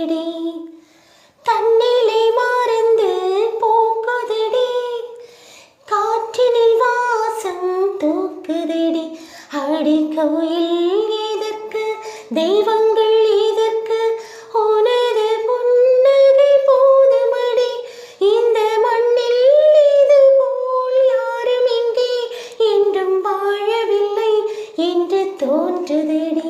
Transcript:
போகுதடி தண்ணிலே மறந்து போகுதடி காற்றினில் வாசம் தூக்குதடி. அடி கோயில் எதற்கு? தெய்வங்கள் எதற்கு? உனது புன்னகை போதுமடி. இந்த மண்ணில் இது போல் யாரும் இங்கே என்றும் வாழவில்லை என்று தோன்றுதடி.